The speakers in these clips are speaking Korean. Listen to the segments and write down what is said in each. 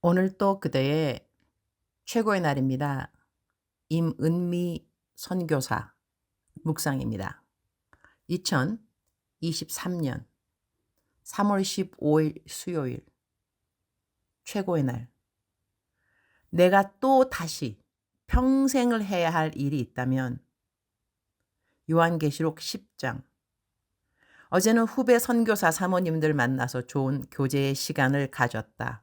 오늘 또 그대의 최고의 날입니다. 임은미 선교사 묵상입니다. 2023년 3월 15일 수요일 최고의 날. 내가 또 다시 평생을 해야 할 일이 있다면 요한계시록 10장 어제는 후배 선교사 사모님들 만나서 좋은 교제의 시간을 가졌다.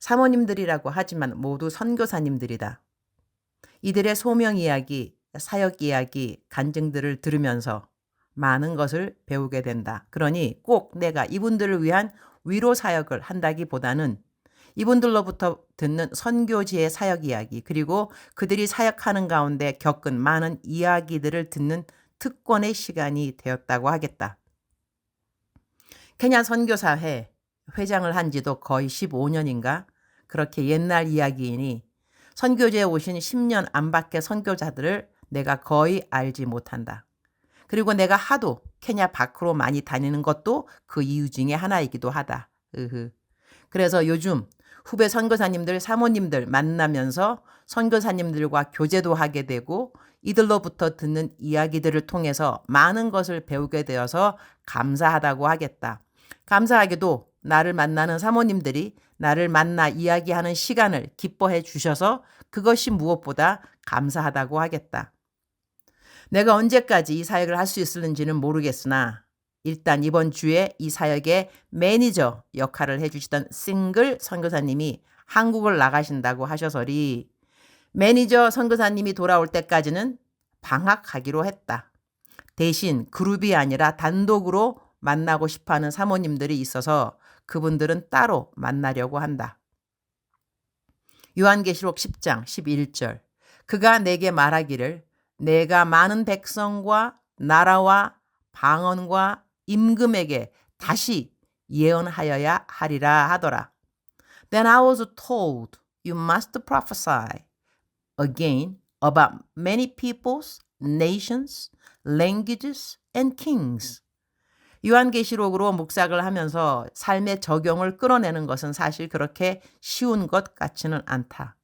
사모님들이라고 하지만 모두 선교사님들이다. 이들의 소명 이야기, 사역 이야기, 간증들을 들으면서 많은 것을 배우게 된다. 그러니 꼭 내가 이분들을 위한 위로 사역을 한다기보다는 이분들로부터 듣는 선교지의 사역 이야기, 그리고 그들이 사역하는 가운데 겪은 많은 이야기들을 듣는 특권의 시간이 되었다고 하겠다. 케냐 선교사회 회장을 한 지도 거의 15년인가? 그렇게 옛날 이야기이니 선교제에 오신 10년 안팎의 선교자들을 내가 거의 알지 못한다. 그리고 내가 하도 케냐 밖으로 많이 다니는 것도 그 이유 중에 하나이기도 하다. 으흐. 그래서 요즘 후배 선교사님들, 사모님들 만나면서 선교사님들과 교제도 하게 되고 이들로부터 듣는 이야기들을 통해서 많은 것을 배우게 되어서 감사하다고 하겠다. 감사하게도 나를 만나는 사모님들이 나를 만나 이야기하는 시간을 기뻐해 주셔서 그것이 무엇보다 감사하다고 하겠다. 내가 언제까지 이 사역을 할 수 있을는지는 모르겠으나 일단 이번 주에 이 사역의 매니저 역할을 해주시던 싱글 선교사님이 한국을 나가신다고 하셔서리 매니저 선교사님이 돌아올 때까지는 방학하기로 했다. 대신 그룹이 아니라 단독으로 만나고 싶어 하는 사모님들이 있어서 그분들은 따로 만나려고 한다. 요한계시록 10장 11절. 그가 내게 말하기를 내가 많은 백성과 나라와 방언과 임금에게 다시 예언하여야 하리라 하더라. Then I was told you must prophesy again about many peoples, nations, languages and kings. 요한계시록으로 묵삭을 하면서 삶의 적용을 끌어내는 것은 사실 그렇게 쉬운 것 같지는 않다.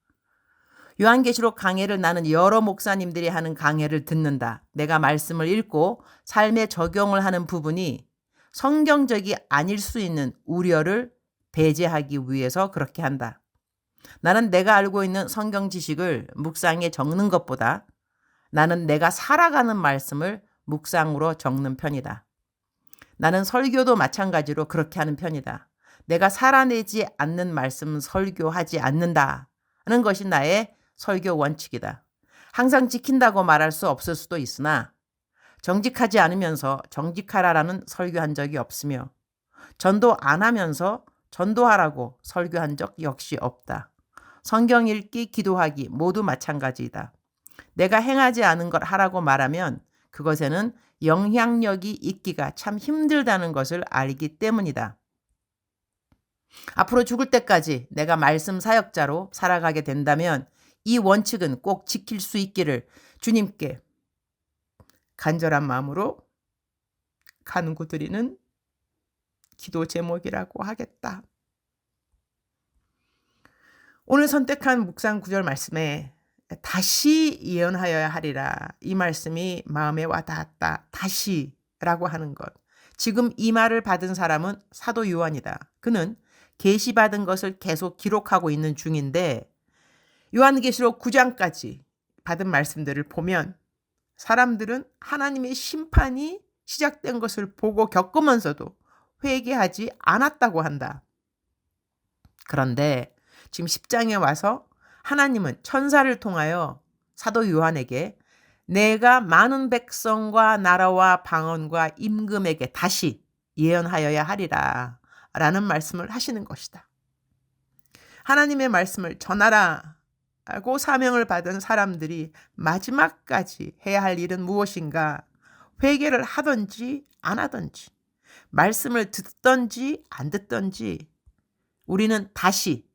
요한계시록 강해를 나는 여러 목사님들이 하는 강해를 듣는다. 내가 말씀을 읽고 삶에 적용을 하는 부분이 성경적이 아닐 수 있는 우려를 배제하기 위해서 그렇게 한다. 나는 내가 알고 있는 성경 지식을 묵상에 적는 것보다 나는 내가 살아가는 말씀을 묵상으로 적는 편이다. 나는 설교도 마찬가지로 그렇게 하는 편이다. 내가 살아내지 않는 말씀 설교하지 않는다. 는 것이 나의 설교 원칙이다. 항상 지킨다고 말할 수 없을 수도 있으나 정직하지 않으면서 정직하라라는 설교한 적이 없으며 전도 안 하면서 전도하라고 설교한 적 역시 없다. 성경 읽기, 기도하기 모두 마찬가지이다. 내가 행하지 않은 걸 하라고 말하면 그것에는 영향력이 있기가 참 힘들다는 것을 알기 때문이다. 앞으로 죽을 때까지 내가 말씀 사역자로 살아가게 된다면 이 원칙은 꼭 지킬 수 있기를 주님께 간절한 마음으로 간구 드리는 기도 제목이라고 하겠다. 오늘 선택한 묵상 구절 말씀에 다시 예언하여야 하리라. 이 말씀이 마음에 와 닿았다. 다시라고 하는 것. 지금 이 말을 받은 사람은 사도 요한이다. 그는 계시 받은 것을 계속 기록하고 있는 중인데 요한계시록 9장까지 받은 말씀들을 보면 사람들은 하나님의 심판이 시작된 것을 보고 겪으면서도 회개하지 않았다고 한다. 그런데 지금 10장에 와서 하나님은 천사를 통하여 사도 요한에게 내가 많은 백성과 나라와 방언과 임금에게 다시 예언하여야 하리라 라는 말씀을 하시는 것이다. 하나님의 말씀을 전하라 하고 사명을 받은 사람들이 마지막까지 해야 할 일은 무엇인가? 회개를 하든지 안 하든지, 말씀을 듣든지 안 듣든지, 우리는 다시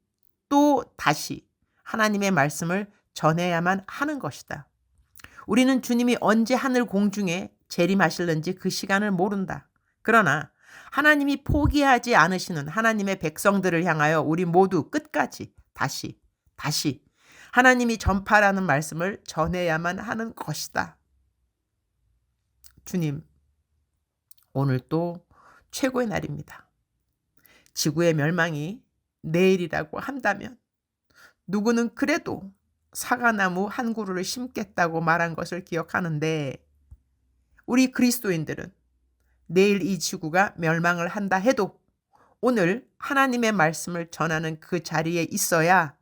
또 다시 하나님의 말씀을 전해야만 하는 것이다. 우리는 주님이 언제 하늘 공중에 재림하실는지 그 시간을 모른다. 그러나 하나님이 포기하지 않으시는 하나님의 백성들을 향하여 우리 모두 끝까지 다시, 다시 하나님이 전파라는 말씀을 전해야만 하는 것이다. 주님, 오늘 또 최고의 날입니다. 지구의 멸망이 내일이라고 한다면 누구는 그래도 사과나무 한 그루를 심겠다고 말한 것을 기억하는데 우리 그리스도인들은 내일 이 지구가 멸망을 한다 해도 오늘 하나님의 말씀을 전하는 그 자리에 있어야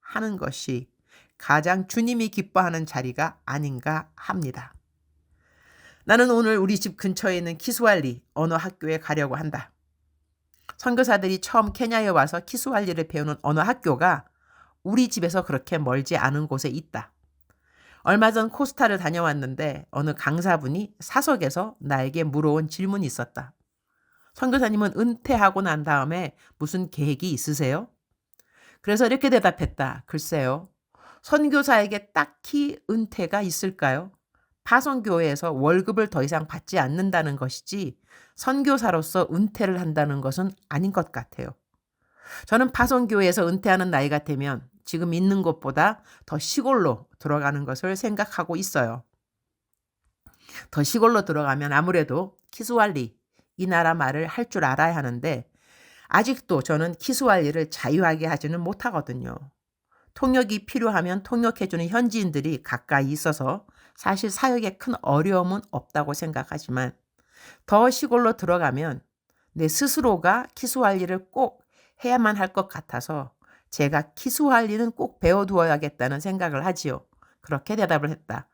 하는 것이 가장 주님이 기뻐하는 자리가 아닌가 합니다. 나는 오늘 우리 집 근처에 있는 키스왈리 언어 학교에 가려고 한다. 선교사들이 처음 케냐에 와서 키스왈리를 배우는 언어 학교가 우리 집에서 그렇게 멀지 않은 곳에 있다. 얼마 전 코스타를 다녀왔는데 어느 강사분이 사석에서 나에게 물어온 질문이 있었다. 선교사님은 은퇴하고 난 다음에 무슨 계획이 있으세요? 그래서 이렇게 대답했다. 글쎄요. 선교사에게 딱히 은퇴가 있을까요? 파송교회에서 월급을 더 이상 받지 않는다는 것이지 선교사로서 은퇴를 한다는 것은 아닌 것 같아요. 저는 파송교회에서 은퇴하는 나이가 되면 지금 있는 곳보다 더 시골로 들어가는 것을 생각하고 있어요. 더 시골로 들어가면 아무래도 키스왈리, 이 나라 말을 할 줄 알아야 하는데 아직도 저는 키스왈리를 자유하게 하지는 못하거든요. 통역이 필요하면 통역해주는 현지인들이 가까이 있어서 사실 사역에 큰 어려움은 없다고 생각하지만 더 시골로 들어가면 내 스스로가 키스왈리를 꼭 해야만 할 것 같아서 제가 키스왈리는 꼭 배워두어야겠다는 생각을 하지요. 그렇게 대답을 했다.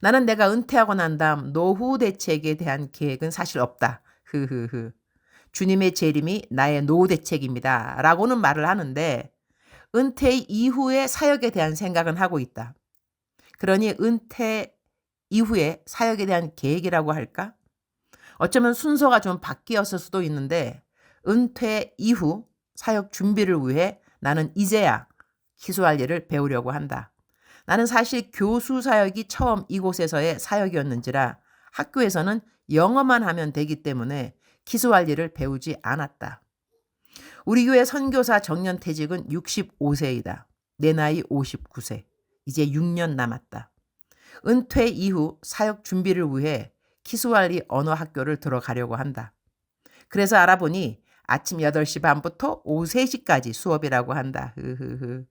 나는 내가 은퇴하고 난 다음 노후 대책에 대한 계획은 사실 없다. 흐흐흐. 주님의 재림이 나의 노후 대책입니다. 라고는 말을 하는데 은퇴 이후의 사역에 대한 생각은 하고 있다. 그러니 은퇴 이후에 사역에 대한 계획이라고 할까? 어쩌면 순서가 좀 바뀌었을 수도 있는데 은퇴 이후 사역 준비를 위해 나는 이제야 기수할 일을 배우려고 한다. 나는 사실 교수 사역이 처음 이곳에서의 사역이었는지라 학교에서는 영어만 하면 되기 때문에 기수할 일을 배우지 않았다. 우리 교회 선교사 정년 퇴직은 65세이다. 내 나이 59세. 이제 6년 남았다. 은퇴 이후 사역 준비를 위해 키스왈리 언어 학교를 들어가려고 한다. 그래서 알아보니 아침 8시 반부터 오후 3시까지 수업이라고 한다. 흐흐흐.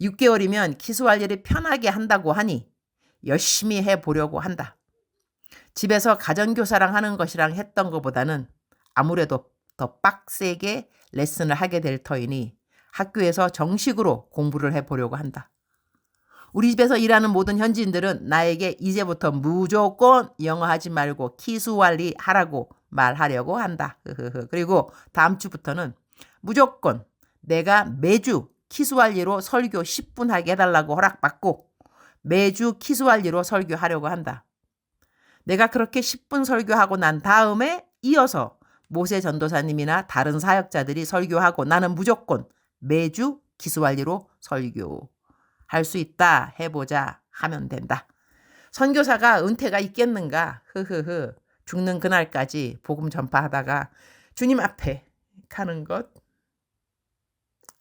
6개월이면 키스왈리를 편하게 한다고 하니 열심히 해 보려고 한다. 집에서 가정교사랑 하는 것이랑 했던 것보다는 아무래도 더 빡세게 레슨을 하게 될 터이니 학교에서 정식으로 공부를 해 보려고 한다. 우리 집에서 일하는 모든 현지인들은 나에게 이제부터 무조건 영어 하지 말고 키스왈리 하라고 말하려고 한다. 그리고 다음 주부터는 무조건 내가 매주 키스왈리로 설교 10분 하게 해달라고 허락받고 매주 키스왈리로 설교하려고 한다. 내가 그렇게 10분 설교하고 난 다음에 이어서 모세 전도사님이나 다른 사역자들이 설교하고 나는 무조건 매주 기스왈리로 설교 할 수 있다 해보자 하면 된다. 선교사가 은퇴가 있겠는가? 흐흐흐. 죽는 그날까지 복음 전파하다가 주님 앞에 가는 것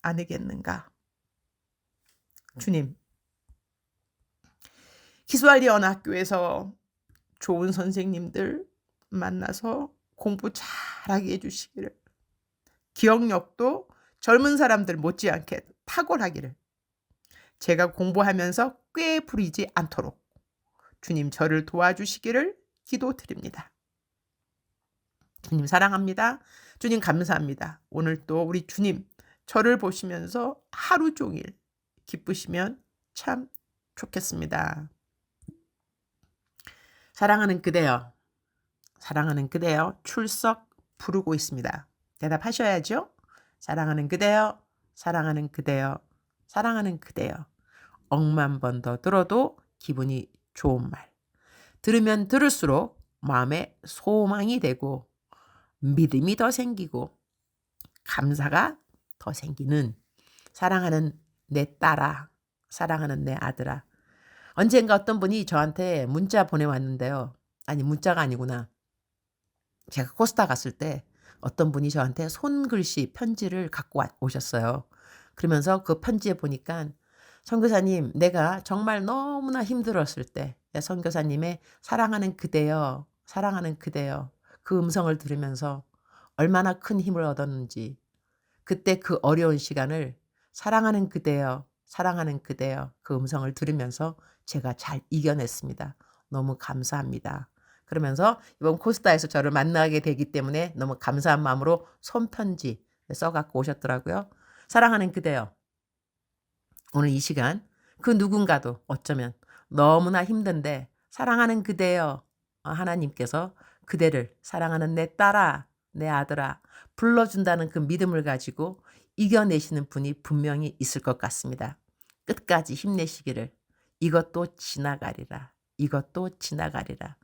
아니겠는가? 주님, 기수알리 언 학교에서 좋은 선생님들 만나서 공부 잘하게 해주시기를 기억력도 젊은 사람들 못지않게 탁월하기를 제가 공부하면서 꽤 부리지 않도록 주님 저를 도와주시기를 기도드립니다. 주님 사랑합니다. 주님 감사합니다. 오늘 또 우리 주님 저를 보시면서 하루 종일 기쁘시면 참 좋겠습니다. 사랑하는 그대여, 사랑하는 그대여 출석 부르고 있습니다. 대답하셔야죠. 사랑하는 그대여, 사랑하는 그대여, 사랑하는 그대여. 억만 번 더 들어도 기분이 좋은 말. 들으면 들을수록 마음에 소망이 되고 믿음이 더 생기고 감사가 더 생기는 사랑하는 내 딸아, 사랑하는 내 아들아. 언젠가 어떤 분이 저한테 문자 보내왔는데요. 아니, 문자가 아니구나. 제가 코스타 갔을 때 어떤 분이 저한테 손글씨 편지를 갖고 와- 오셨어요. 그러면서 그 편지에 보니까 선교사님, 내가 정말 너무나 힘들었을 때 선교사님의 사랑하는 그대여, 사랑하는 그대여 그 음성을 들으면서 얼마나 큰 힘을 얻었는지 그때 그 어려운 시간을 사랑하는 그대여, 사랑하는 그대여 그 음성을 들으면서 제가 잘 이겨냈습니다. 너무 감사합니다. 그러면서 이번 코스타에서 저를 만나게 되기 때문에 너무 감사한 마음으로 손편지 써갖고 오셨더라고요. 사랑하는 그대여. 오늘 이 시간 그 누군가도 어쩌면 너무나 힘든데 사랑하는 그대여 어, 하나님께서 그대를 사랑하는 내 딸아 내 아들아 불러준다는 그 믿음을 가지고 이겨내시는 분이 분명히 있을 것 같습니다. 끝까지 힘내시기를 이것도 지나가리라 이것도 지나가리라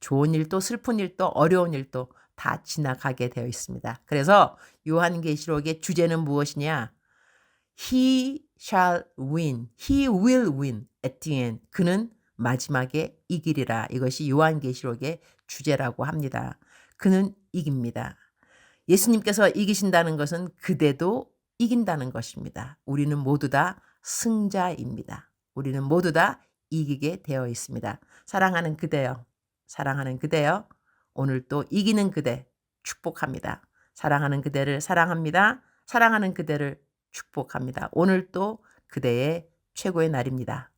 좋은 일도 슬픈 일도 어려운 일도 다 지나가게 되어 있습니다. 그래서 요한계시록의 주제는 무엇이냐? He shall win. He will win at the end. 그는 마지막에 이기리라. 이것이 요한계시록의 주제라고 합니다. 그는 이깁니다. 예수님께서 이기신다는 것은 그대도 이긴다는 것입니다. 우리는 모두 다 승자입니다. 우리는 모두 다 이기게 되어 있습니다. 사랑하는 그대여, 사랑하는 그대여, 오늘 또 이기는 그대 축복합니다. 사랑하는 그대를 사랑합니다. 사랑하는 그대를 축복합니다. 오늘 또 그대의 최고의 날입니다.